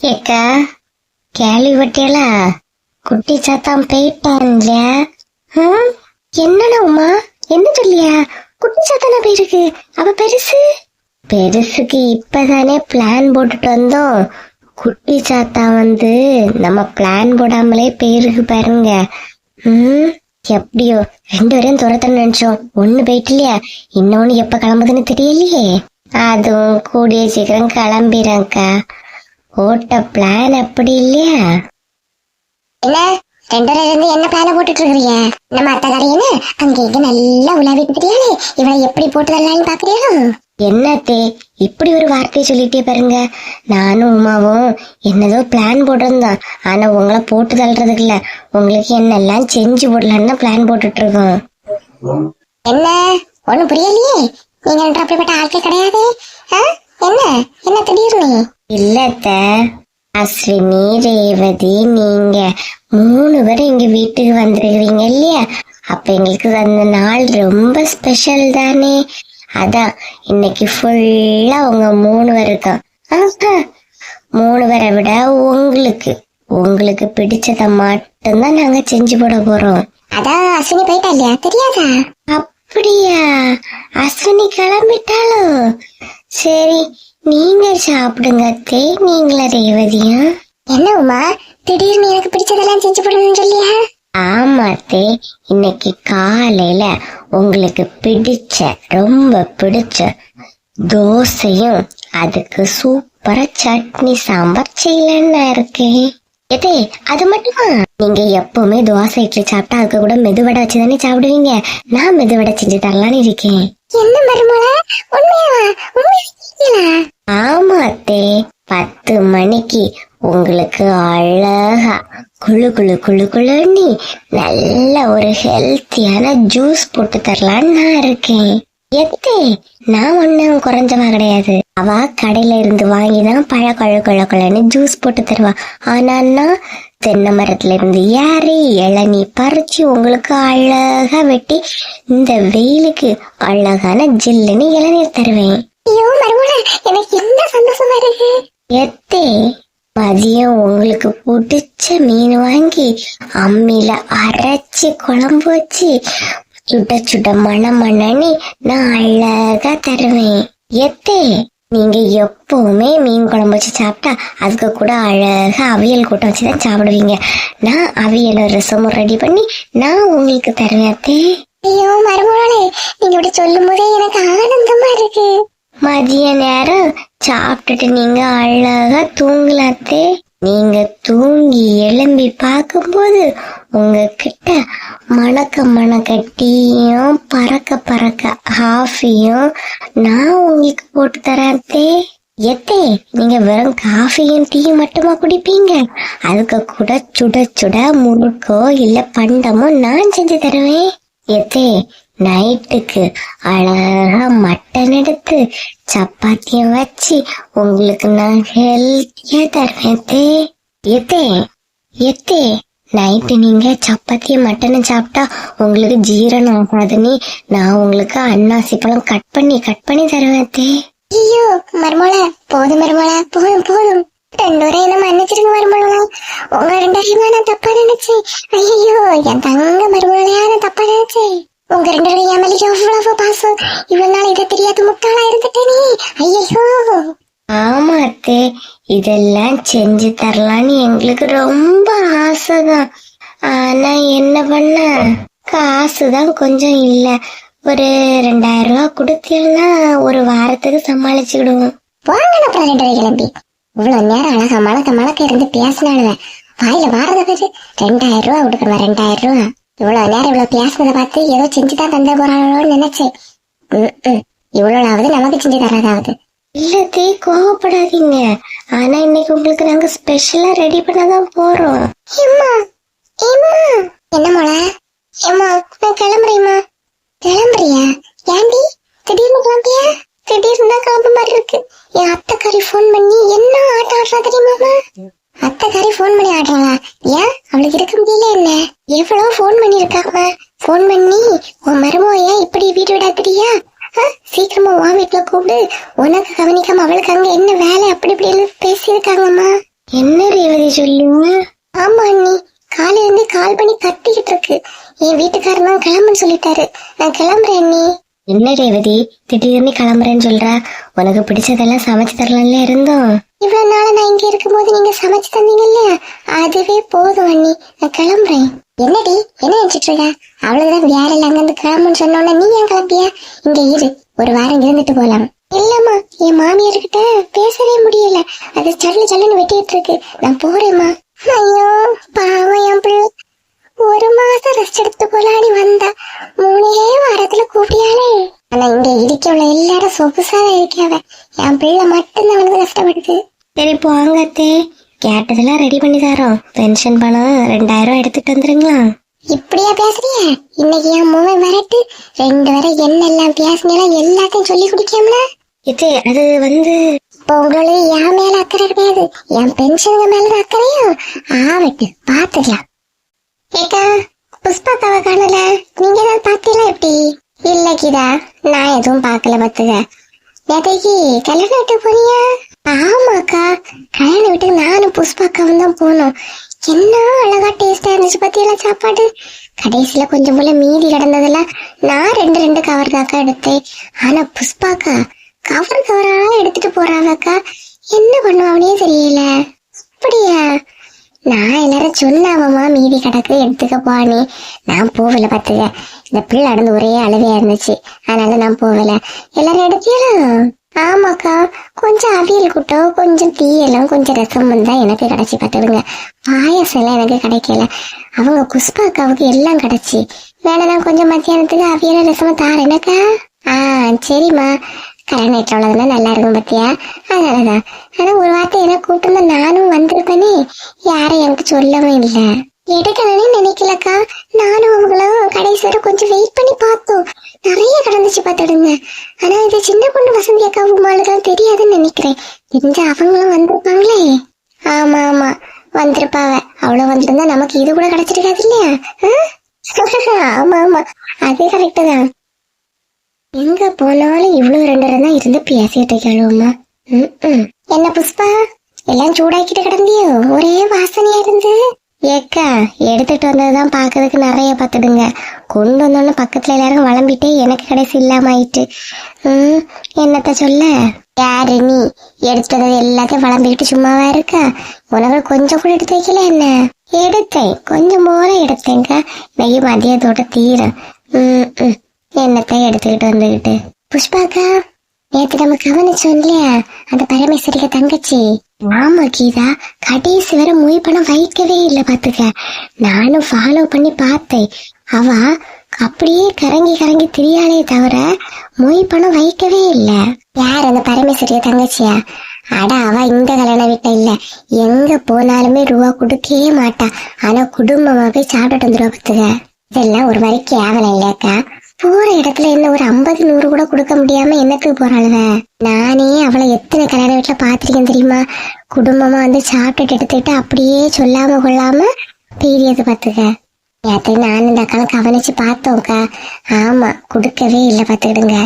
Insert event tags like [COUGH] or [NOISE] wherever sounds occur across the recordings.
ஏக்கா கேள்விப்பட்டியலா குட்டி சாத்தான் போயிட்டான்ல. ஹம்? என்னடா உமா? என்ன சொல்லியா? குட்டி சாத்தானா போயிருக்கு? அவ பெருசு? பெருசுக்கு இப்பதானே பிளான் போட்டுட்டு வந்தோம். குட்டி சாத்தா வந்து நம்ம பிளான் போடாமலே போயிருக்கு பாருங்க. ம் எப்படியோ ரெண்டு பேரையும் துரத்தன்னு நினைச்சோம். ஒண்ணு போயிட்டு இல்லையா? இன்னொன்னு எப்ப கிளம்புதுன்னு தெரியலையே. அதுவும் கூடிய சீக்கிரம் கிளம்பிடுறேங்க்கா போட்ட பிளான் அப்படி இல்லையா? என்ன? ரெண்டு இருந்து என்ன பிளான போட்டுட்டு இருக்கிறீங்க நம்ம அத்தை கடையின்னு அங்க இங்க நல்லா உலாவிட்டு தெரியாது இவளை எப்படி போட்டு தரலான்னு பாக்குறியா என்னத்தே இப்படி ஒரு வார்த்தையை சொல்லிட்டே பாருங்க. நானும் உமாவும் என்னதோ பிளான் போட்டிருந்தோம். ஆனா உங்களை போட்டு தள்ளுறதுக்கு இல்ல. உங்களுக்கு என்னெல்லாம் செஞ்சு போடலான்னு பிளான் போட்டுட்டு இருக்கோம் என்ன? ஒண்ணும் புரியலையே? நீங்க ரெண்டு அப்படிப்பட்ட ஆட்கள் கிடையாது? என்ன? என்ன திடீர்னு? இல்லத்த அஸ்வினி ரேவதி நீங்க மூணு பேரும் எங்க வீட்டுக்கு வந்திருக்கிறீங்க இல்லையா? அப்ப எங்களுக்கு அந்த நாள் ரொம்ப ஸ்பெஷல் தானே. அதான் இன்னைக்கு ஃபுல்லா உங்க மூணு பேருக்கும் மூணு பேரை விட உங்களுக்கு உங்களுக்கு பிடிச்சத மட்டும்தான் நாங்க செஞ்சு போட போறோம். அதான் அஸ்வினி போயிட்டா இல்லையா? தெரியாதா? அப்படியா? அஸ்வினி கிளம்பிட்டாளோ? சரி நீங்க சாப்பிடுங்க. அத்தை நீங்களா ரேவதியா? என்ன உமா? திடீர்னு எனக்கு பிடிச்சதெல்லாம் செஞ்சு போடணும்னு சொல்லியா? ஆமா அத்தை இன்னைக்கு காலையில உங்களுக்கு பிடிச்ச ரொம்ப பிடிச்ச தோசையும் அதுக்கு சூப்பரா சட்னி சாம்பார் செய்யலன்னா இருக்கேன். எதே அது மட்டுமா? நீங்க எப்பவுமே தோசை இட்லி சாப்பிட்டா அதுக்கு கூட மெதுவடை வச்சு தானே சாப்பிடுவீங்க. நான் மெதுவடை செஞ்சு தரலான்னு இருக்கேன். என்ன மருமல உண்மையா ஆமா அத்தே பத்து மணிக்கு உங்களுக்கு அழகா குளு குளு குளு குளுன்னு நல்ல ஒரு ஹெல்த்தியான ஜூஸ் போட்டு தரலான்னு நான் இருக்கேன். எத்தே நான் ஒன்னும் குறைஞ்சவா கிடையாது. அவ கடையில இருந்து வாங்கிதான் பழ கொழ கொழ கொழன்னு ஜூஸ் போட்டு தருவா. ஆனா நான் தென்னை மரத்துல இருந்து ஏறி இளநீ பறிச்சு உங்களுக்கு அழகா வெட்டி இந்த வெயிலுக்கு அழகான ஜில்லுன்னு இளநீர் தருவேன். எனக்கு என்ன சந்தோஷமா இருக்கு? எத்தே மதியம் உங்களுக்கு பிடிச்ச மீன் வாங்கி அம்மியில அரைச்சி குழம்பு வச்சு சுட சுட மண மணனி நான் அழகா தருவேன். எத்தே நீங்க எப்பவுமே மீன் குழம்பு வச்சு சாப்பிட்டா அதுக்கு கூட அழகா அவியல் கூட்டம் வச்சு தான் சாப்பிடுவீங்க. நான் அவியலும் ரசமும் ரெடி பண்ணி நான் உங்களுக்கு தருவேன் அத்தே. ஐயோ மருமகளே நீங்க இப்படி சொல்லும் போதே எனக்கு ஆனந்தமா இருக்கு. மதிய நேரம் சாப்பிட்டுட்டு நீங்க அழகா தூங்கலாத்தே நீங்க தூங்கி எழும்பி பார்க்கும்போது உங்ககிட்ட மணக்க மணக்க டீயும் பறக்க பறக்க ஹாஃபியும் நான் உங்களுக்கு போட்டு தரேன்த்தே எத்தே நீங்க வெறும் காஃபியும் டீயும் மட்டுமா குடிப்பீங்க? அதுக்கு கூட சுட சுட முறுக்கோ இல்ல பண்டமோ நான் செஞ்சு தருவேன். எத்தே நைட்டுக்கு அழகா மட்டன் எடுத்து சப்பாத்தியும் வச்சு உங்களுக்கு நான் ஹெல்த்தியா தருவேன் தே எத்தே எத்தே நைட்டு நீங்க சப்பாத்தியை மட்டனை சாப்பிட்டா உங்களுக்கு ஜீரணம் ஆகாதுன்னு நான் உங்களுக்கு அன்னாசி பழம் கட் பண்ணி கட் பண்ணி தருவேன் ஐயோ மருமள போதும் மருமல போதும் போதும். ரெண்டு வரை என்ன மன்னிச்சிருங்க மருமல உங்க ரெண்டு நான் தப்பா நினைச்சேன்? ஐயோ என் தங்க மருமலையா நான் தப்பா நினைச்சேன். உங்க ரெண்டு என் மேல எவ்வளவு பாசம். இவ்வளவு நாள் இதை தெரியாத முட்டாளா இருந்துட்டேனே ஐயோ ஆமா அத்தே இதெல்லாம் செஞ்சு தரலான்னு எங்களுக்கு ரொம்ப ஆசைதான். ஆனா என்ன பண்ண? காசுதான் கொஞ்சம் இல்ல. ஒரு ரெண்டாயிரம் ரூபா கொடுத்தீங்கன்னா ஒரு வாரத்துக்கு சமாளிச்சுக்கிடுவோம். போங்க அப்புறம் ரெண்டு வரை கிளம்பி. இவ்வளவு நேரம் அழகா மழக்க மழக்க இருந்து பேசினாளுவ. வாயில வாரத பேரு ரெண்டாயிரம் ரூபா கொடுக்கணும் ரெண்டாயிரம் ரூபா இவ்வளவு நேரம் இவ்வளவு பேசுனதை பார்த்து ஏதோ செஞ்சுதான் தந்த போறாங்களோன்னு நினைச்சேன். இவ்வளவு ம். நமக்கு செஞ்சு தரதாவது. இல்லத்தே கோவப்படாதீங்க. ஆனா இன்னைக்கு உங்களுக்கு நாங்க ஸ்பெஷலா ரெடி பண்ணதான் போறோம். ஏம்மா? ஏம்மா? என்ன மோள? ஏம்மா நான் கிளம்புறேம்மா. கிளம்புறியா? ஏண்டி திடீர்னு கிளம்பியா? திடீர்னு தான் கிளம்ப மாதிரி இருக்கு. என் அத்தைக்காரி ஃபோன் பண்ணி என்ன ஆட்டம் ஆடுறா தெரியுமாமா அத்தைக்காரி ஃபோன் பண்ணி ஆடுறாங்களா ஏன்? அவளுக்கு இருக்க முடியல என்ன? எவ்வளவு ஃபோன் பண்ணி இருக்காங்க ஃபோன் பண்ணி உன் மருமோ ஏன் இப்படி வீடு விடாத்திரியா சீக்கிரமா உன் வீட்டுல கூப்பிடு. உனக்கு கவனிக்காம அவளுக்கு அங்க என்ன வேலை? அப்படி இப்படி பேசியிருக்காங்கம்மா. என்ன ரேவதி சொல்லுங்க ஆமா அண்ணி காலையில இருந்து கால் பண்ணி கத்திக்கிட்டு இருக்கு. என் வீட்டுக்காரர் தான் கிளம்புன்னு சொல்லிட்டாரு. நான் கிளம்புறேன் அண்ணி. என்ன ரேவதி திடீர்னு கிளம்புறேன்னு சொல்ற. உனக்கு பிடிச்சதெல்லாம் சமைச்சு தரலாம்ல இருந்தோம் இவ்வளவு நாள் நான் இங்க இருக்கும்போது நீங்க சமைச்சு தந்தீங்கல்ல? அதுவே போதும் அண்ணி. நான் கிளம்புறேன். என்னடி? என்ன நினைச்சிட்டு இருக்க? அவ்வளவுதான் வேற இல்ல அங்கிருந்து கிளம்புன்னு சொன்னோட நீ ஏன் கிளம்பிய? இங்க இரு ஒரு வாரம் இருந்துட்டு போலாம். இல்லம்மா என் மாமியார்கிட்ட பேசவே முடியல. அது சல்லு சல்லுன்னு வெட்டிட்டு இருக்கு. நான் போறேம்மா. ஐயோ பாவம் என் பிள்ளை. ஒரு மாசம் ரெஸ்ட் எடுத்து போலாடி வந்தா மூணே வாரத்துல கூப்பியாலே ஆனா இங்க இடிக்க உள்ள எல்லாரும் சொகுசாதான் இருக்காவ என் பிள்ளை மட்டும்தான் வந்து கஷ்டப்படுது சரி போங்க அத்தே கேட்டதெல்லாம் ரெடி பண்ணி தரோம் பென்ஷன் பணம் ரெண்டாயிரம் எடுத்துட்டு வந்துருங்களா இப்படியா பேசுறிய இன்னைக்கு என் மூவன் வரட்டு ரெண்டு வரை என்னெல்லாம் பேசினெல்லாம் எல்லாத்தையும் சொல்லி குடிக்காமல இது அது வந்து இப்போ உங்களுக்கு என் மேல அக்கறை கிடையாது என் பென்ஷனுங்க மேலதான் அக்கறையும் ஆவட்டு பாத்துக்கலாம் ஏக்கா புஷ்பாக்காவை காணல. நீங்க ஏதாவது பாத்தீங்களா எப்படி? இல்ல கீதா நான் எதுவும் பார்க்கல பத்துக நேத்தைக்கு கல்யாணம் வீட்டுக்கு போனியா? ஆமாக்கா கல்யாண வீட்டுக்கு நானும் புஷ்பாக்காவும் தான் போனோம். என்ன அழகா டேஸ்டா இருந்துச்சு பத்தியெல்லாம் சாப்பாடு? கடைசியில கொஞ்சம் போல மீதி கிடந்ததெல்லாம் நான் ரெண்டு ரெண்டு கவர் தாக்கா எடுத்தேன். ஆனா புஷ்பாக்கா கவர் கவரா எடுத்துட்டு போறாங்கக்கா என்ன பண்ணுவாங்கன்னே தெரியல. அப்படியா? நான் எல்லாரும் சொன்னாமம்மா மீதி கிடக்கு எடுத்துக்க போனே. நான் போகல பார்த்துக்க. இந்த பிள்ளை நடந்து ஒரே அழுவையா இருந்துச்சு. அதனால நான் போகல. எல்லாரும் எடுத்தீங்களா? ஆமாக்கா. கொஞ்சம் அவியல் கூட்டம் கொஞ்சம் தீயலும் கொஞ்சம் ரசம் தான் எனக்கு கிடைச்சி பார்த்துடுங்க. பாயசம் எல்லாம் எனக்கு கிடைக்கல. அவங்க புஷ்பாக்காவுக்கு எல்லாம் கிடைச்சி. வேணா கொஞ்சம் மத்தியானத்துக்கு அவியல ரசமும் தாரேனாக்கா ஆ சரிம்மா. கல்யாணம் உள்ளதுலாம் நல்லா இருக்கும் பத்தியா? அதனாலதான். ஆனா ஒரு வார்த்தை என்ன கூப்பிட்டு நானும் வந்திருப்பேனே. யாரும் எனக்கு சொல்லவும் இல்லை. எடுக்கணும்னு நினைக்கலக்கா. நானும் அவங்களும் கடைசி வரை கொஞ்சம் வெயிட் பண்ணி பார்த்தோம். நிறைய கடந்துச்சு பார்த்துடுங்க. ஆனா இது சின்ன பொண்ணு வசந்தி அக்கா உமாளுக்கெல்லாம் தெரியாதுன்னு நினைக்கிறேன். தெரிஞ்ச அவங்களும் வந்திருப்பாங்களே. ஆமா ஆமா. வந்திருப்பாவ அவ்வளவு வந்திருந்தா நமக்கு இது கூட கிடைச்சிருக்காது இல்லையா? [LAUGHS] ஆமா ஆமா. அது கரெக்டு தான். எங்க போனாலும் இவ்வளவு ரெண்டு தான் இருந்து பேசிட்டு இருக்கணுமா என்ன புஷ்பா? எல்லாம் சூடாக்கிட்டு கிடந்தியோ? ஒரே வாசனையா இருந்து? ஏக்கா எடுத்துட்டு வந்ததுதான் பாக்குறதுக்கு நிறைய பார்த்துடுங்க கொண்டு வந்தோன்னு பக்கத்துல எல்லாரும் வளம்பிட்டே எனக்கு கடைசி இல்லாம ஆயிட்டு. ம் என்னத்த சொல்ல? யாரு நீ? எடுத்துட்டு வந்தது எல்லாத்தையும் வளம்பிக்கிட்டு சும்மாவா இருக்கா? உனக்கு கொஞ்சம் கூட எடுத்து வைக்கல என்ன? எடுத்தேன். கொஞ்சம் போல எடுத்தேங்க இன்னைக்கு மதியத்தோட தீரும். ம் ம். என்னத்தான் எடுத்துக்கிட்டு வந்துகிட்டு? புஷ்பாக்கா நேத்து நம்ம கவனிச்சோம் இல்லையா? அந்த பரமேஸ்வரிக தங்கச்சி. ஆமா கீதா. கடைசி வரை மொய் பணம் வைக்கவே இல்லை பாத்துக்க நானும் ஃபாலோ பண்ணி பார்த்தேன். அவ அப்படியே கரங்கி கரங்கி திரியாலே தவிர மொய் பணம் வைக்கவே இல்லை. யார் அந்த பரமேஸ்வரிய தங்கச்சியா? அட அவ இந்த கல்யாண வீட்டுல இல்ல. எங்க போனாலுமே ரூபா கொடுக்கவே மாட்டா. ஆனா குடும்பமா போய் சாப்பிட்டுட்டு வந்துருவா பாத்துக்க இதெல்லாம் ஒரு மாதிரி கேவலம் இல்லையாக்கா? போற இடத்துல என்ன ஒரு ஐம்பது நூறு கூட கொடுக்க முடியாம என்னத்துக்கு போறாளுவ? நானே அவளை எத்தனை கல்யாண வீட்டுல பாத்திருக்கேன் தெரியுமா? குடும்பமா வந்து சாப்பிட்டுட்டு எடுத்துக்கிட்டு அப்படியே சொல்லாம கொள்ளாம பீரியது பாத்துக்க நேற்று நான் இந்த அக்காவை கவனிச்சு பார்த்தோம்க்கா. ஆமா கொடுக்கவே இல்லை பாத்துக்கிடுங்க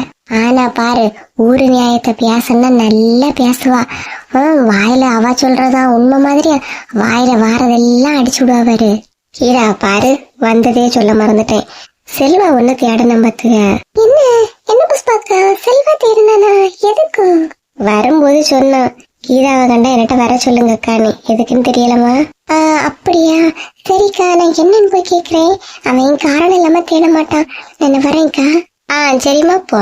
ஆனா பாரு ஊரு நியாயத்தை பேசணும்னா நல்லா பேசுவா. வாயில அவ சொல்றதா உண்மை மாதிரி வாயில வாரதெல்லாம் அடிச்சு விடுவா பாரு. ஹீரா பாரு வந்ததே சொல்ல மறந்துட்டேன். செல்வா ஒண்ணு தேடணும் பாத்துக்க என்ன? என்ன புஷ்பாக்கா? செல்வா தேடினானா? எதுக்கு? வரும்போது சொன்னான் கீதாவை கண்டா என்கிட்ட வர சொல்லுங்க அக்கா நீ எதுக்குன்னு தெரியலமா ஆ, அப்படியா? சரிக்கா நான் என்னன்னு போய் கேக்குறேன். அவன் காரணம் இல்லாம தேட மாட்டான். நான் வரேன்க்கா. ஆ சரிம்மா போ.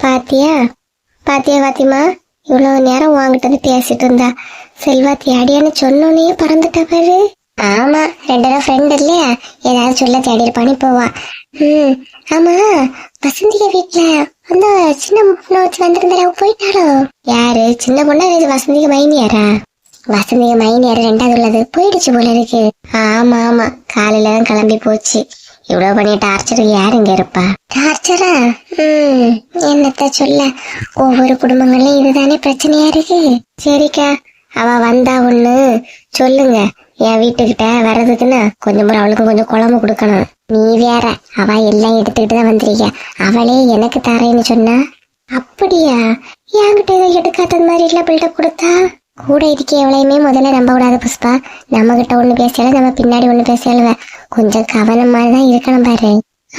பாத்தியா? பாத்தியா பாத்திமா? இவ்வளவு நேரம் வாங்கிட்டு வந்து பேசிட்டு இருந்தா. செல்வா தேடியான்னு சொன்னோன்னே பறந்துட்டா பாரு. ஆமா ரெண்டு ஃப்ரெண்ட் இல்லையா? ஏதாவது சொல்ல தேடி இருப்பானு போவா. ம் ஆமா வசந்திய வீட்டுல அந்த சின்ன பொண்ணை வச்சு வந்திருந்தா அவ போயிட்டாளோ? யாரு? சின்ன பொண்ணா இது வசந்திக மைனியாரா? வசந்திக மைனியார் ரெண்டாவது உள்ளது. போயிடுச்சு போல இருக்கு. ஆமா ஆமா காலையில தான் கிளம்பி போச்சு. இவ்வளவு பண்ணிய டார்ச்சர் யார் இங்க இருப்பா? டார்ச்சரா ம் என்னத்த சொல்ல? ஒவ்வொரு குடும்பங்கள்லயும் இதுதானே பிரச்சனையா இருக்கு. சரிக்கா அவ வந்தா ஒண்ணு. சொல்லுங்க. என் வீட்டுக்கிட்ட வர்றதுக்குன்னா கொஞ்சம் முறை அவளுக்கு கொஞ்சம் குழம்பு கொடுக்கணும். நீ வேற அவ எல்லாம் எடுத்துக்கிட்டு தான் வந்திருக்க அவளே எனக்கு தரேன்னு சொன்னா? அப்படியா? என்கிட்ட ஏதோ எடுக்காத மாதிரி இல்லை பில்டப் கொடுத்தா? கூட இருக்க எவ்வளையுமே முதல்ல நம்ப கூடாது புஷ்பா. நம்ம கிட்ட ஒண்ணு பேசியாலும் நம்ம பின்னாடி ஒண்ணு பேசியாலும் கொஞ்சம் கவனமா தான் இருக்கணும் பாரு.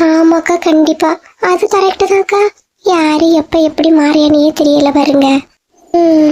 ஆமாக்கா கண்டிப்பா. அது கரெக்டு தான்க்கா. யாரு எப்ப எப்படி மாறியானே தெரியல பாருங்க. ம்.